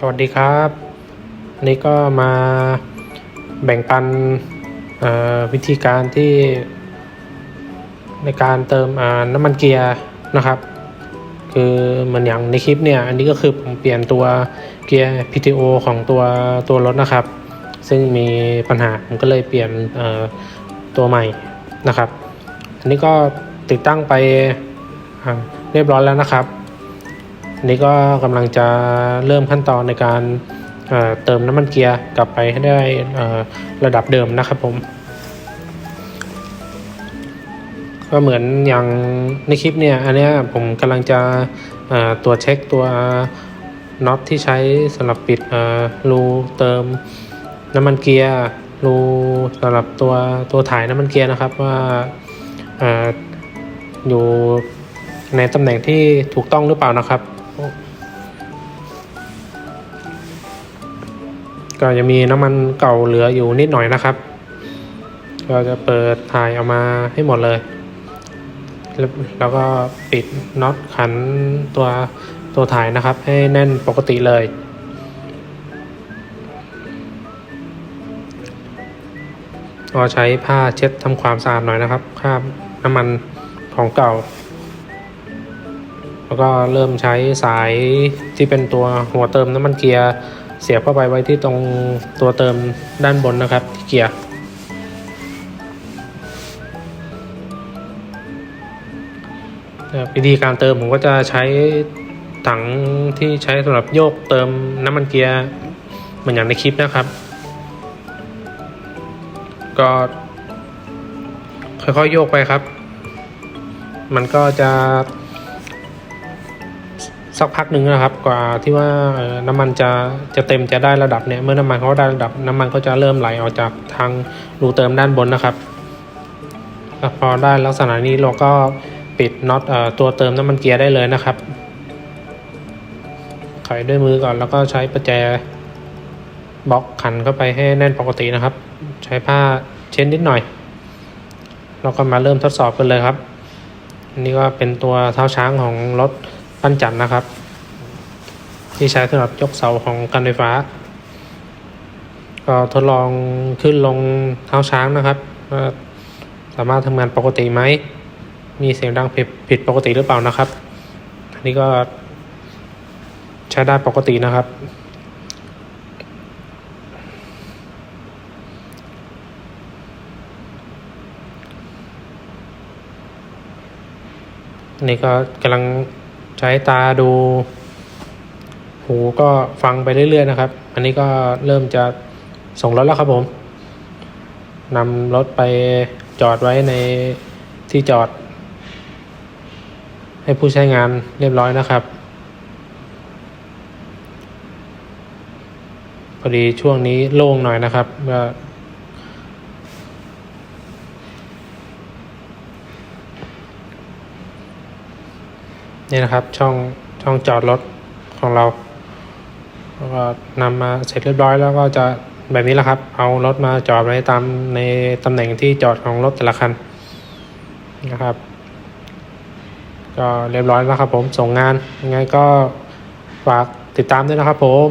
สวัสดีครับวันนี้ก็มาแบ่งปันวิธีการที่ ในการเติมน้ำมันเกียร์นะครับ คือเหมือนอย่างในคลิปเนี่ย อันนี้ก็คือผมเปลี่ยนตัวเกียร์ PTO ของตัวตัวรถนะครับ ซึ่งมีปัญหาผมก็เลยเปลี่ยนตัวใหม่นะครับ อันนี้ก็ติดตั้งไปเรียบร้อยแล้วนะครับ นนี้ก็กำลังจะเริ่มขั้นตอนในการเเติมน้ำมันเกียร์กลับไปให้ได้ระดับเดิมนะครับผม ก็เหมือนอย่างในคลิปเนี่ย อันเนี้ยผมกำลังจะตรวจเช็คตัวน็อตที่ใช้สำหรับปิดรูเติมน้ำมันเกียร์รูสำหรับตัวตัวถ่ายน้ำมันเกียร์นะครับว่าออยู่ในตำแหน่งที่ถูกต้องหรือเปล่านะครับ ก็จะมีน้ำมันเก่าเหลืออยู่นิดหน่อยนะครับก็จะเปิดถ่ายออกมาให้หมดเลยแล้วแล้วก็ปิดน็อตขันตัวตัวถ่ายนะครับ ให้แน่นปกติเลย ก็ใช้ผ้าเช็ดทำความสะอาดหน่อยนะครับคราบน้ำมันของเก่า แล้วก็เริ่มใช้สายที่เป็นตัวหัวเติมน้ำมันเกียร์เสียบเข้าไปไว้ที่ตรงตัวเติมด้านบนนะครับที่เกียร์วิธีการเติมผมก็จะใช้ถังที่ใช้สำหรับโยกเติมน้ำมันเกียร์เหมือนอย่างในคลิปนะครับ ก็ค่อยๆโยกไปครับ มันก็จะ สักพักหนึ่งนะครับ กว่าที่ว่าน้ำมันจะจะเต็มจะได้ระดับเนี่ยเมื่อน้ำมันเขาได้ระดับน้ำมันก็จะเริ่มไหลออกจากทางรูเติมด้านบนนะครับพอได้ลักษณะนี้เราก็ปิดน็อตตัวเติมน้ำมันเกียร์ได้เลยนะครับไขด้วยมือก่อนแล้วก็ใช้ประแจบล็อกขันเข้าไปให้แน่นปกตินะครับ ใช้ผ้าเช็ดนิดหน่อย เราก็มาเริ่มทดสอบกันเลยครับอันนี้ก็เป็นตัวเท้าช้างของรถ ปั้นจันทร์นะครับ ที่ใช้สำหรับยกเสาของการไฟฟ้า ก็ทดลองขึ้นลงเท้าช้างนะครับว่าสามารถทำงานปกติไหม มีเสียงดังผิดผิดปกติหรือเปล่านะครับ อันนี้ก็ใช้ได้ปกตินะครับนนี้ก็กำลัง ใช้ตาดู หูก็ฟังไปเรื่อยๆนะครับ อันนี้ก็เริ่มจะส่งรถแล้วครับผมนำรถไปจอดไว้ในที่จอด ให้ผู้ใช้งานเรียบร้อยนะครับ พอดีช่วงนี้โล่งหน่อยนะครับก็ นี่นะครับช่องช่องจอดรถของเราแล้วก็นำมาเสร็จเรียบร้อยแล้วก็จะแบบนี้แหละครับ เอารถมาจอดไว้ตามในตำแหน่งที่จอดของรถแต่ละคันนะครับ ก็เรียบร้อยแล้วครับผมส่งงานยังไงก็ฝากติดตามด้วยนะครับผม